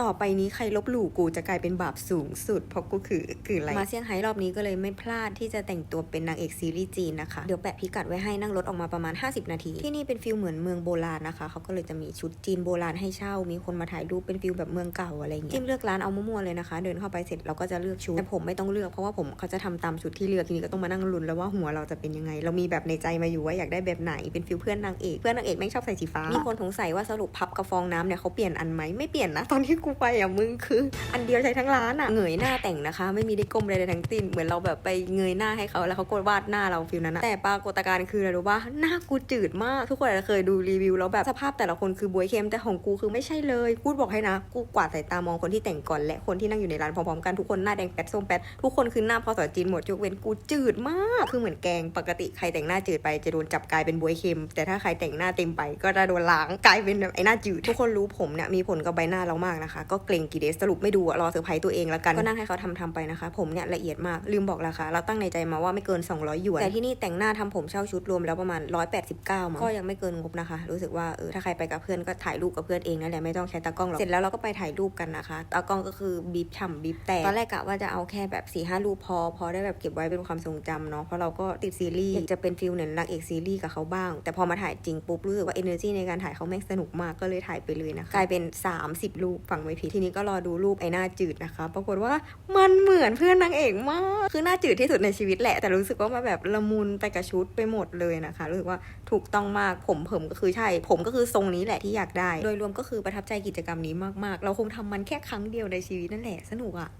ต่อไปนี้ใครลบหลู่กูจะกลายเป็นบาปสูงสุด เพราะกูคือคืออะไร มาเซี่ยงไฮ้รอบนี้ก็เลยไม่พลาดที่จะแต่งตัวเป็นนางเอกซีรีส์จีนนะคะ เดี๋ยวแปะพิกัดไว้ให้นั่งรถออกมาประมาณ 50 นาที ที่นี่เป็นฟิลเหมือนเมืองโบราณนะคะ เขาก็เลยจะมีชุดจีนโบราณให้เช่า มีคนมาถ่ายรูปเป็นฟิลแบบเมืองเก่าอะไรอย่างเงี้ยจิ้มเลือกร้านเอามั่วๆเลยนะคะ เดินเข้าไปเสร็จเราก็จะเลือกชุดแต่ผมไม่ต้องเลือกเพราะว่าผมเขาจะทำตามชุดที่เลือกทีนี้ก็ต้องมานั่งลุ้นแล้วว่าหัวเราจะเป็นยังไง เรามีแบบในใจมาอยู่ว่าอยากได้แบบไหนเป็นฟิลเพื่อนนางเอกเพื่อนนางเอกแม่งชอบใส่สีฟ้ามีคนสงสัยว่าสรุปพับกับฟองน้ำเนี่ยเขาเปลี่ยนอันไหมไม่เปลี่ยนนะตอนที่กูไปอะมึงคือ อันเดียวใช้ทั้งร้านอะเงยหน้าแต่งนะคะ ไม่มีได้ก้มเลยทั้งสิ้นเหมือนเราแบบไปเงยหน้าให้เขาแล้วเขาก็วาดหน้าเราฟิลนั้นนะแต่ปรากฏการณ์คืออะไรรู้ป่ะหน้ากูจืดมากทุกคนอาจจะเคยดูรีวิวแล้วแบบสภาพแต่ละคนคือบวยเข้มแต่ของกูคือไม่ใช่เลยกูดบอกให้นะกูกวาดสายตามองคนที่แต่งก่อนและคนที่นั่งอยู่ในร้านพร้อมๆกันทุกคนหน้าแดงแป๊ดส้มแป๊ดทุกคนคือหน้าพอสอจีนหมดยกเว้นกูจืดมากคือเหมือนแกงปกติใครแต่งหน้าจืดไปจะโดนจับกลายเป็นบวยเค็ม แต่ถ้าใครแต่งหน้าเต็มไปก็จะโดนล้างกลายเป็นแบบไอ้หน้าจืดทุกคนรู้ผมเนี่ยมีผลกับใบหน้าเรามากนะคะก็เกรงกี่เดสสรุปไม่ดูอะรอเซอร์ไพรส์ตัวเองละกันก็นั่งให้เขาทำทำไปนะคะ ผมเนี่ยละเอียดมากลืมบอกราคาเราตั้งในใจมาว่าไม่เกิน 200หยวนแต่ที่นี่แต่งหน้าทำผมเช่าชุดรวมแล้วประมาณ 189มั้งก็ยังไม่เกินงบนะคะ รู้สึกว่าเออถ้าใครไปกับเพื่อนก็ถ่ายรูปกับเพื่อนเองนั่นแหละไม่ต้องใช้ตากล้องหรอกเสร็จแล้วเราก็ไปถ่ายรูปกันนะคะตากล้องก็คือบีบฉ่ำบีบแต่ตอนแรกกะว่าจะเอาแค่แบบ4ี่ห้ารูปพอพอได้แบบเก็บไว้เป็นความทรงจำเนาะเพราะเราก็ติดซีรีส์อยากจะเป็นฟิลเหมือนนางเอกซีรีส์กับเขาบ้าง แต่พอมาถ่ายจริงปุ๊บรู้สึกว่า energy ในการถ่ายเขาแม่งสนุกมากก็เลยถ่ายไปเลยนะคะกลายเป็น 30รูปฟังไม่ผิดทีนี้ก็รอดูรูปไอ้หน้าจืดนะคะ ปรากฏว่ามันเหมือนเพื่อนนางเอกมาก คือหน้าจืดที่สุดในชีวิตแหละ แต่รู้สึกว่ามาแบบละมุนไปกับชุดไปหมดเลยนะคะ รู้สึกว่าถูกต้องมาก ผมผมก็คือใช่ ผมก็คือทรงนี้แหละที่อยากได้ โดยรวมก็คือประทับใจกิจกรรมนี้มากๆ เราคงทำมันแค่ครั้งเดียวในชีวิตนั่นแหละ สนุกอะ